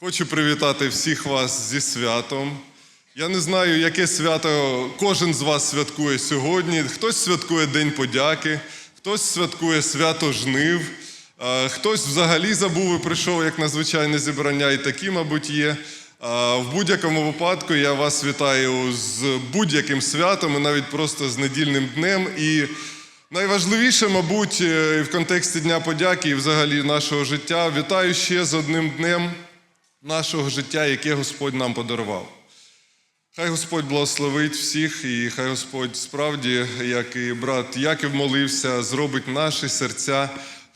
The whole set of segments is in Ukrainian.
Хочу привітати всіх вас зі святом. Я не знаю, яке свято кожен з вас святкує сьогодні. Хтось святкує День подяки, хтось святкує свято жнив, хтось взагалі забув і прийшов як на звичайне зібрання, і такі, мабуть, є. В будь-якому випадку я вас вітаю з будь-яким святом і навіть просто з недільним днем. І найважливіше, мабуть, е, в контексті Дня подяки і взагалі нашого життя, вітаю ще з одним днем нашого життя, яке Господь нам подарував. Хай Господь благословить всіх, і хай Господь справді, як і брат Яків молився, зробить наші серця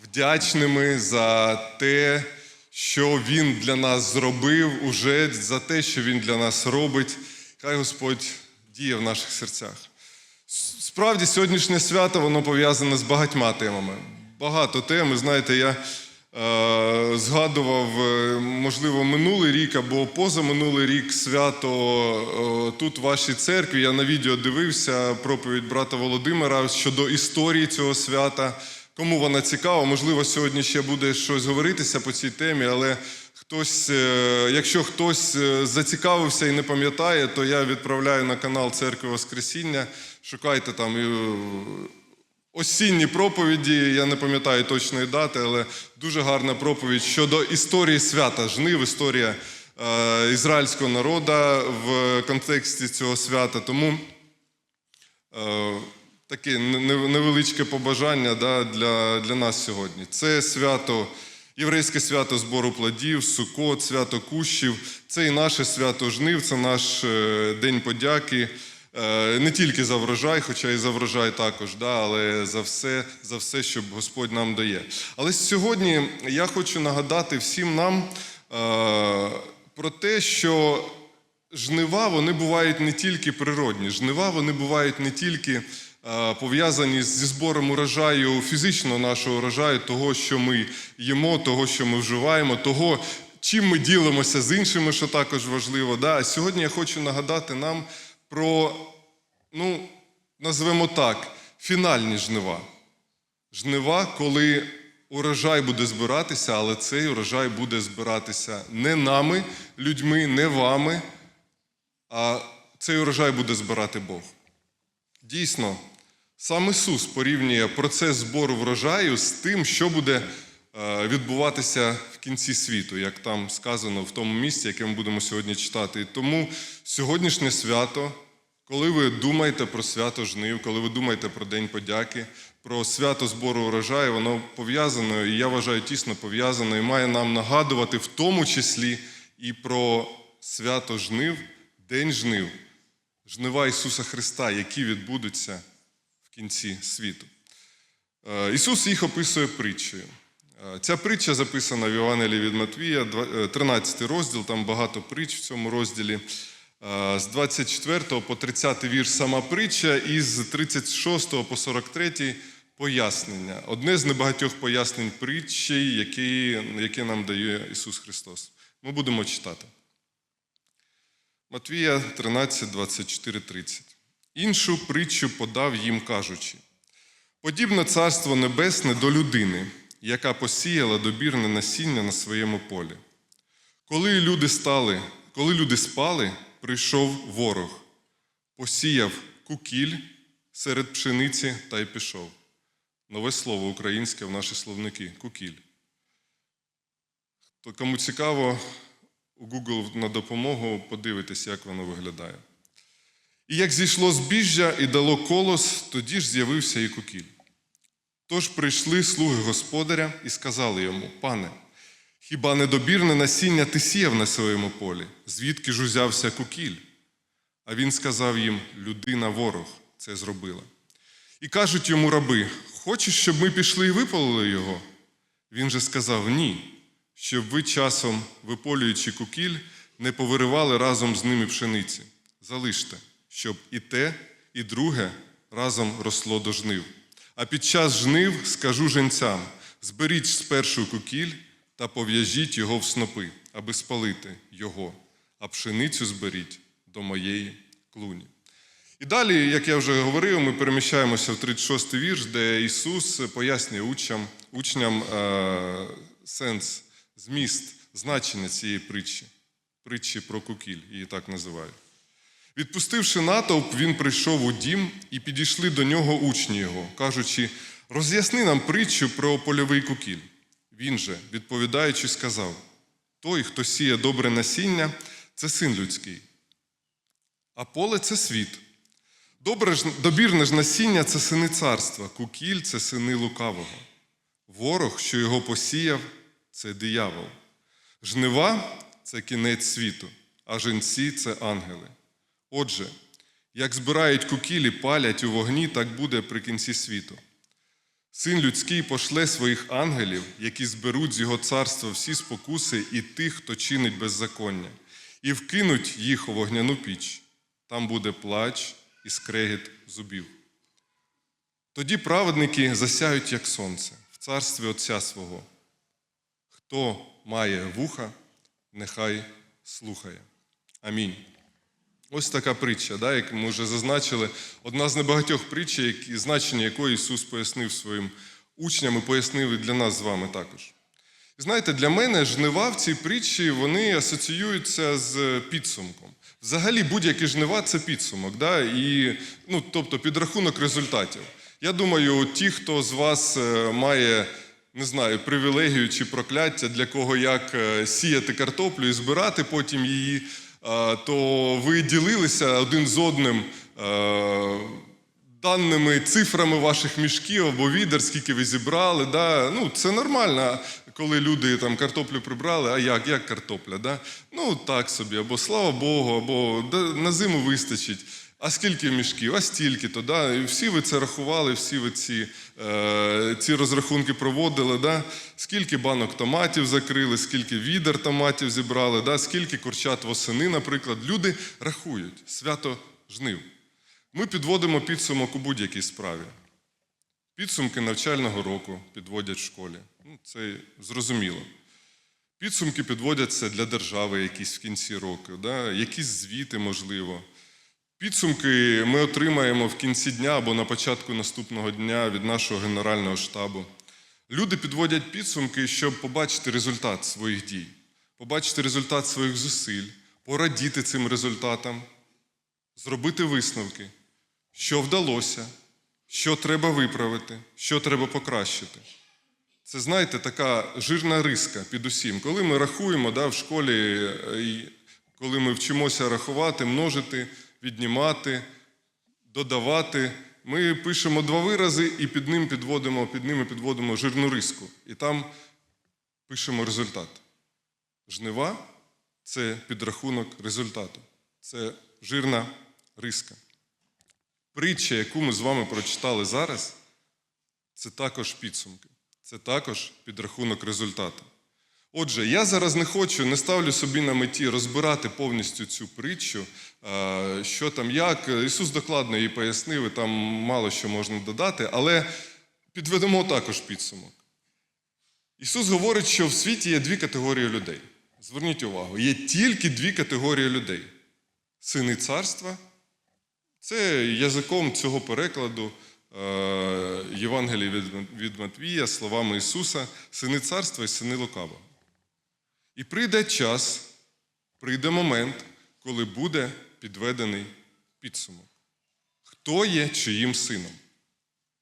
вдячними за те, що Він для нас зробив уже, за те, що Він для нас робить. Хай Господь діє в наших серцях. Справді, сьогоднішнє свято воно пов'язане з багатьма темами. Багато тем. Знаєте, я згадував, е, можливо, минулий рік або позаминулий рік свято е, тут, в вашій церкві. Я на відео дивився проповідь брата Володимира щодо історії цього свята. Кому вона цікава, можливо, сьогодні ще буде щось говоритися по цій темі, але хтось, е, якщо хтось е, зацікавився і не пам'ятає, то я відправляю на канал Церкви Воскресіння. Шукайте там е, осінні проповіді, я не пам'ятаю точної дати, але дуже гарна проповідь щодо історії свята жнив, історія е, ізраїльського народу в контексті цього свята. Тому е, таке не- не- невеличке побажання да, для, для нас сьогодні. Це свято, єврейське свято збору плодів, Сукот, свято кущів. Це і наше свято жнив, це наш е, День подяки. Е, Не тільки за врожай, хоча і за врожай також, да, але за все, за все, що Господь нам дає. Але сьогодні я хочу нагадати всім нам е, про те, що жнива вони бувають не тільки природні, жнива вони бувають не тільки е, пов'язані зі збором урожаю, фізичного нашого урожаю, того, що ми їмо, того, що ми вживаємо, того, чим ми ділимося з іншими, що також важливо. Да? А сьогодні я хочу нагадати нам про, ну, назвемо так, фінальні жнива. Жнива, коли урожай буде збиратися, але цей урожай буде збиратися не нами, людьми, не вами, а цей урожай буде збирати Бог. Дійсно, сам Ісус порівнює процес збору врожаю з тим, що буде відбуватися в кінці світу, як там сказано в тому місці, яке ми будемо сьогодні читати. І тому сьогоднішнє свято, коли ви думаєте про свято жнив, коли ви думаєте про День подяки, про свято збору урожаю, воно пов'язано, і я вважаю, тісно пов'язано, і має нам нагадувати в тому числі і про свято жнив, День жнив, жнива Ісуса Христа, які відбудуться в кінці світу. Е, Ісус їх описує притчею. Е, Ця притча записана в Євангелії від Матвія, е, 13 розділ, там багато притч в цьому розділі. Е, З 24 по 30 вірш сама притча, і з 36 по 43 пояснення. Одне з небагатьох пояснень притчі, які, яке нам дає Ісус Христос. Ми будемо читати. Матвія 13, 24, 30. Іншу притчу подав їм, кажучи: подібне царство небесне до людини, яка посіяла добірне насіння на своєму полі. Коли люди стали, коли люди спали, прийшов ворог, посіяв кукіль серед пшениці та й пішов. Нове слово українське в наші словники кукіль. То кому цікаво, у Google на допомогу подивитись, як воно виглядає. І як зійшло збіжжя і дало колос, тоді ж з'явився і кукіль. Тож прийшли слуги господаря і сказали йому: Пане, хіба недобірне насіння ти сіяв на своєму полі? Звідки ж узявся кукіль? А він сказав їм: Людина ворог це зробила. І кажуть йому раби: Хочеш, щоб ми пішли і випалили його? Він же сказав: Ні, щоб ви часом, виполюючи кукіль, не повиривали разом з ними пшениці. Залиште, щоб і те, і друге разом росло до жнив. А під час жнив скажу женцям: зберіть спершу кукіль та пов'яжіть його в снопи, аби спалити його, а пшеницю зберіть до моєї клуні. І далі, як я вже говорив, ми переміщаємося в 36 й вірш, де Ісус пояснює учням, учням е, сенс, зміст значення цієї притчі, притчі про кукіль, її так називають. Відпустивши натовп, він прийшов у дім і підійшли до нього учні його, кажучи: роз'ясни нам притчу про польовий кукіль. Він же, відповідаючи, сказав: Той, хто сіє добре насіння, це син людський, а поле це світ. Добре ж, добірне ж насіння це сини царства, кукіль це сини лукавого. Ворог, що його посіяв, це диявол. Жнива це кінець світу, а женці це ангели. Отже, як збирають кукілі, палять у вогні, так буде при кінці світу. Син людський пошле своїх ангелів, які зберуть з його царства всі спокуси і тих, хто чинить беззаконня, і вкинуть їх у вогняну піч. Там буде плач і скрегіт зубів. Тоді праведники засяють, як сонце, в царстві Отця свого. Хто має вуха, нехай слухає. Амінь. Ось така притча, да, як ми вже зазначили, одна з небагатьох притч, значення якої Ісус пояснив своїм учням і пояснив і для нас з вами також. І знаєте, для мене жнива в цій притчі вони асоціюються з підсумком. Взагалі, будь-які жнива це підсумок, да? і, ну, тобто підрахунок результатів. Я думаю, ті, хто з вас е, має, не знаю, привілегію чи прокляття, для кого як е, сіяти картоплю і збирати потім її, то ви ділилися один з одним даними цифрами ваших мішків або відер, скільки ви зібрали. Да? Ну, це нормально, коли люди там картоплю прибрали, а як, як картопля? Да? Ну, так собі, або слава Богу, або «Да, на зиму вистачить. А скільки мішків? А стільки то. Да? І всі ви це рахували, всі ви ці, е, ці розрахунки проводили. Да? Скільки банок томатів закрили, скільки відер томатів зібрали, да? скільки курчат восени, наприклад. Люди рахують свято жнив. Ми підводимо підсумок у будь-якій справі. Підсумки навчального року підводять в школі. Ну, це зрозуміло. Підсумки підводяться для держави якісь в кінці року, да? якісь звіти, можливо. Підсумки ми отримаємо в кінці дня або на початку наступного дня від нашого Генерального штабу. Люди підводять підсумки, щоб побачити результат своїх дій, побачити результат своїх зусиль, порадіти цим результатам, зробити висновки, що вдалося, що треба виправити, що треба покращити. Це, знаєте, така жирна риска під усім. Коли ми рахуємо да, в школі, е, коли ми вчимося рахувати, множити, віднімати, додавати, ми пишемо два вирази і під ним підводимо, під ними підводимо жирну риску. І там пишемо результат. Жнива це підрахунок результату. Це жирна риска. Притча, яку ми з вами прочитали зараз, це також підсумки, це також підрахунок результату. Отже, я зараз не хочу, не ставлю собі на меті розбирати повністю цю притчу, що там як. Ісус докладно її пояснив, і там мало що можна додати, але підведемо також підсумок. Ісус говорить, що в світі є дві категорії людей. Зверніть увагу, є тільки дві категорії людей: сини царства. Це язиком цього перекладу е, Євангелія від, Матвія, словами Ісуса, сини царства і сини лукавого. І прийде час, прийде момент, коли буде підведений підсумок. Хто є чиїм сином?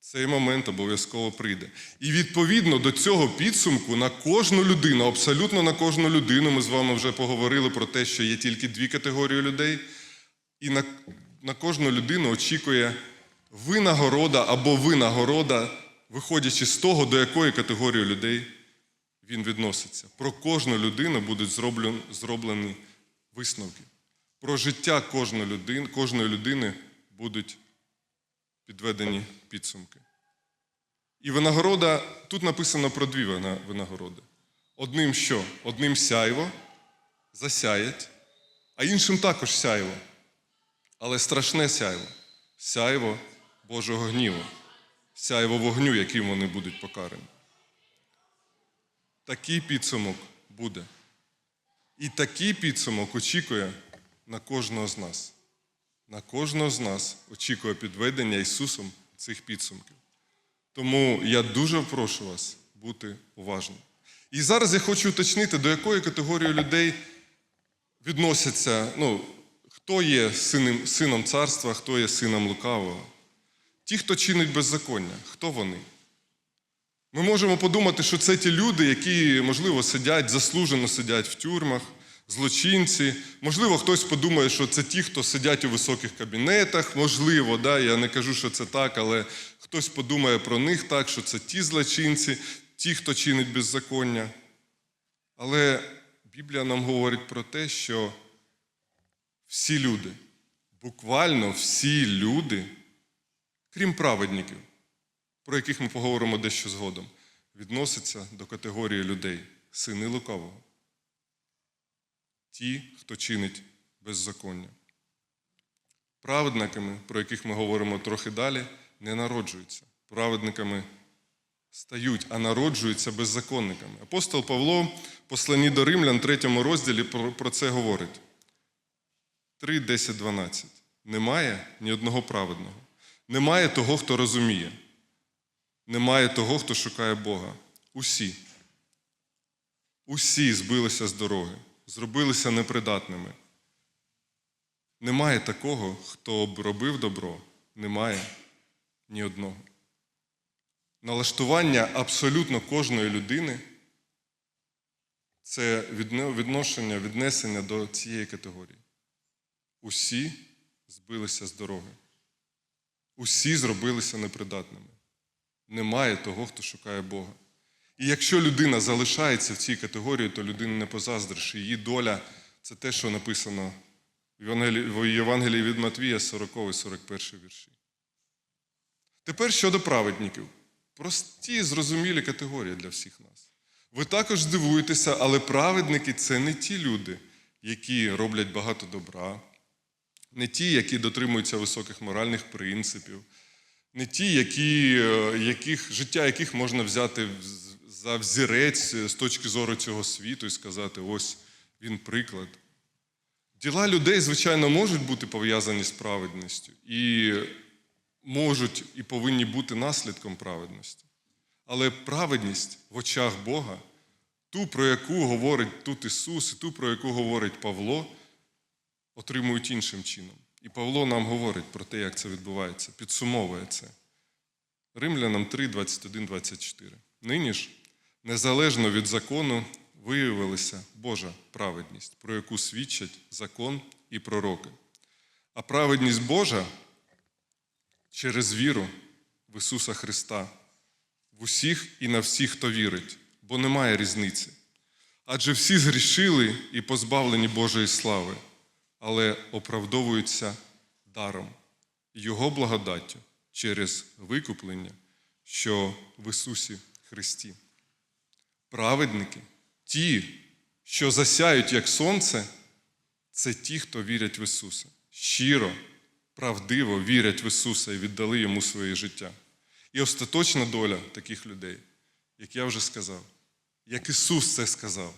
Цей момент обов'язково прийде. І відповідно до цього підсумку на кожну людину, абсолютно на кожну людину, ми з вами вже поговорили про те, що є тільки дві категорії людей, і на, на кожну людину очікує винагорода або винагорода, виходячи з того, до якої категорії людей він відноситься. Про кожну людину будуть зроблені, висновки. Про життя кожної людини, кожної людини будуть підведені підсумки. І винагорода, тут написано про дві винагороди. Одним що? Одним сяйво, засяять, а іншим також сяйво. Але страшне сяйво сяйво Божого гніву, сяйво вогню, яким вони будуть покарані. Такий підсумок буде. І такий підсумок очікує на кожного з нас. На кожного з нас очікує підведення Ісусом цих підсумків. Тому я дуже прошу вас бути уважним. І зараз я хочу уточнити, до якої категорії людей відносяться, ну, хто є сином, сином царства, хто є сином лукавого. Ті, хто чинить беззаконня, хто вони? Ми можемо подумати, що це ті люди, які, можливо, сидять, заслужено сидять в тюрмах, злочинці. Можливо, хтось подумає, що це ті, хто сидять у високих кабінетах. Можливо, да, я не кажу, що це так, але хтось подумає про них так, що це ті злочинці, ті, хто чинить беззаконня. Але Біблія нам говорить про те, що всі люди, буквально всі люди, крім праведників, про яких ми поговоримо дещо згодом, відносяться до категорії людей сини лукавого. Ті, хто чинить беззаконня. Праведниками, про яких ми говоримо трохи далі, не народжуються. Праведниками стають, а народжуються беззаконниками. Апостол Павло, в посланні до Римлян, 3 розділі, про це говорить. 3, 10, 12. Немає ні одного праведного. Немає того, хто розуміє. Немає того, хто шукає Бога. Усі. Усі збилися з дороги, зробилися непридатними. Немає такого, хто б робив добро. Немає ні одного. Налаштування абсолютно кожної людини це відношення, віднесення до цієї категорії. Усі збилися з дороги. Усі зробилися непридатними. Немає того, хто шукає Бога. І якщо людина залишається в цій категорії, то людина не позаздриш. Її доля це те, що написано в Євангелії- від Матвія, 40-41 вірші. Тепер щодо праведників. Прості, зрозумілі категорії для всіх нас. Ви також здивуєтеся, але праведники це не ті люди, які роблять багато добра, не ті, які дотримуються високих моральних принципів, не ті, які, е, яких, життя яких можна взяти вз- за взірець е, з точки зору цього світу і сказати, ось він приклад. Діла людей, звичайно, можуть бути пов'язані з праведністю і можуть і повинні бути наслідком праведності. Але праведність в очах Бога, ту, про яку говорить тут Ісус, і ту, про яку говорить Павло, отримують іншим чином. І Павло нам говорить про те, як це відбувається, підсумовує це. Римлянам 3, 21, 24. Нині ж, незалежно від закону, виявилася Божа праведність, про яку свідчать закон і пророки. А праведність Божа через віру в Ісуса Христа, в усіх і на всіх, хто вірить, бо немає різниці. Адже всі згрішили і позбавлені Божої слави, але оправдовуються даром, Його благодаттю через викуплення, що в Ісусі Христі. Праведники, ті, що засяють як сонце, це ті, хто вірять в Ісуса. Щиро, правдиво вірять в Ісуса і віддали Йому своє життя. І остаточна доля таких людей, як я вже сказав, як Ісус це сказав,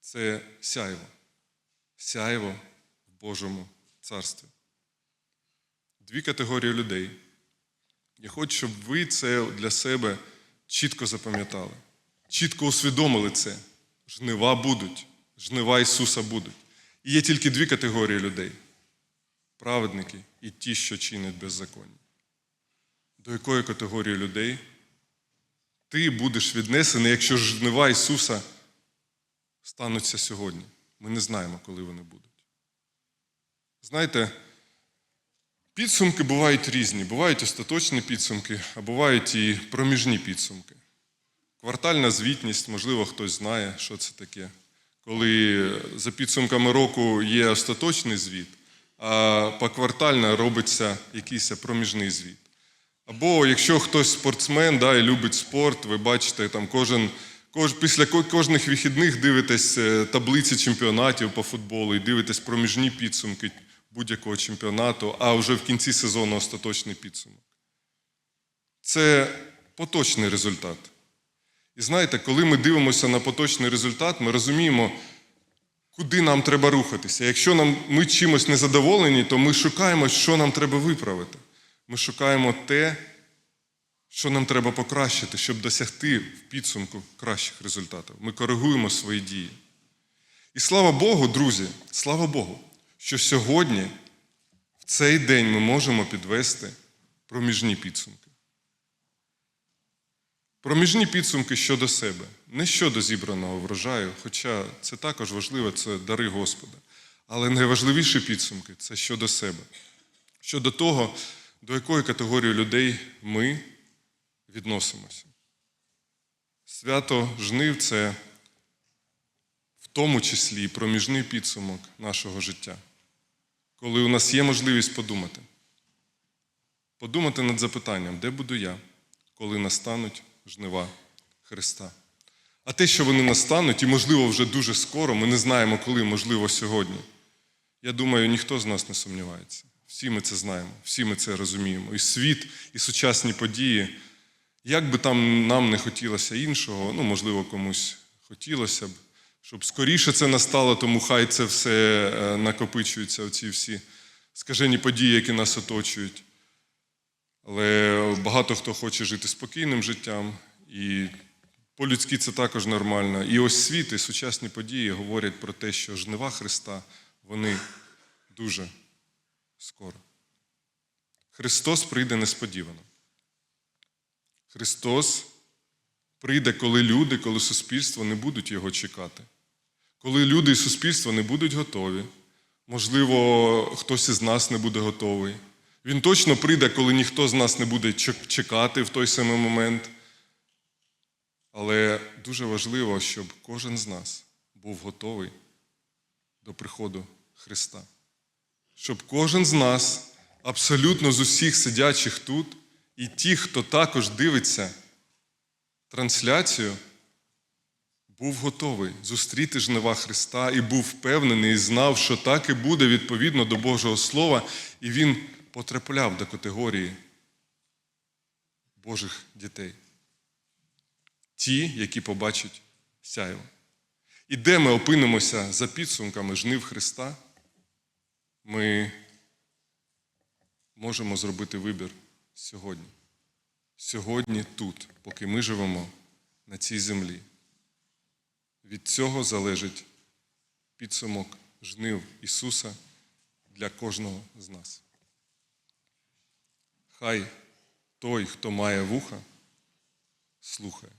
це сяйво, сяйво в Божому царстві. Дві категорії людей. Я хочу, щоб ви це для себе чітко запам'ятали, чітко усвідомили це. Жнива будуть, жнива Ісуса будуть. І є тільки дві категорії людей: праведники і ті, що чинять беззаконня. До якої категорії людей ти будеш віднесений, якщо жнива Ісуса стануться сьогодні? Ми не знаємо, коли вони будуть. Знаєте, підсумки бувають різні. Бувають остаточні підсумки, а бувають і проміжні підсумки. Квартальна звітність, можливо, хтось знає, що це таке. Коли за підсумками року є остаточний звіт, а поквартально робиться якийсь проміжний звіт. Або якщо хтось спортсмен да, і любить спорт, ви бачите, там кожен, кож, після кожних вихідних дивитесь е, таблиці чемпіонатів по футболу і дивитесь проміжні підсумки будь-якого чемпіонату, а вже в кінці сезону остаточний підсумок. Це поточний результат. І знаєте, коли ми дивимося на поточний результат, ми розуміємо, куди нам треба рухатися. Якщо нам, ми чимось не задоволені, то ми шукаємо, що нам треба виправити. Ми шукаємо те, що нам треба покращити, щоб досягти в підсумку кращих результатів. Ми коригуємо свої дії. І слава Богу, друзі, слава Богу, що сьогодні, в цей день, ми можемо підвести проміжні підсумки. Проміжні підсумки щодо себе, не щодо зібраного врожаю, хоча це також важливо, це дари Господа. Але найважливіші підсумки це щодо себе, щодо того, до якої категорії людей ми відносимося. Свято жнив це в тому числі проміжний підсумок нашого життя, коли у нас є можливість подумати. Подумати над запитанням, де буду я, коли настануть жнива Христа. А те, що вони настануть, і, можливо, вже дуже скоро, ми не знаємо, коли, можливо, сьогодні. Я думаю, ніхто з нас не сумнівається. Всі ми це знаємо, всі ми це розуміємо. І світ, і сучасні події. Як би там нам не хотілося іншого, ну, можливо, комусь хотілося б, щоб скоріше це настало, тому хай це все е, накопичується, оці всі скажені події, які нас оточують. Але багато хто хоче жити спокійним життям, і по-людськи це також нормально. І ось світ і сучасні події говорять про те, що жнива Христа, вони дуже скоро. Христос прийде несподівано. Христос прийде, коли люди, коли суспільство не будуть його чекати. Коли люди і суспільство не будуть готові. Можливо, хтось із нас не буде готовий. Він точно прийде, коли ніхто з нас не буде чекати в той самий момент. Але дуже важливо, щоб кожен з нас був готовий до приходу Христа. Щоб кожен з нас, абсолютно з усіх сидячих тут, і ті, хто також дивиться трансляцію, був готовий зустріти жнива Христа і був впевнений і знав, що так і буде відповідно до Божого Слова, і він потрапляв до категорії Божих дітей. Ті, які побачать сяйво. І де ми опинимося за підсумками жнив Христа, ми можемо зробити вибір сьогодні. Сьогодні тут, поки ми живемо на цій землі. Від цього залежить підсумок жнив Ісуса для кожного з нас. Хай той, хто має вуха, слухає.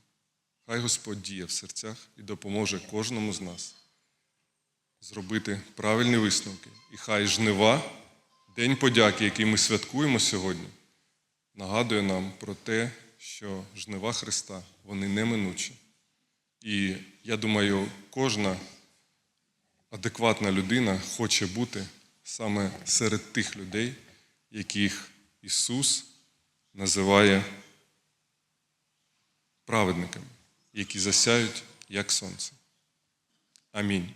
Хай Господь діє в серцях і допоможе кожному з нас зробити правильні висновки. І хай жнива, День подяки, який ми святкуємо сьогодні, нагадує нам про те, що жнива Христа вони неминучі. І я думаю, кожна адекватна людина хоче бути саме серед тих людей, яких Ісус називає праведниками, які засяють як сонце. Амінь.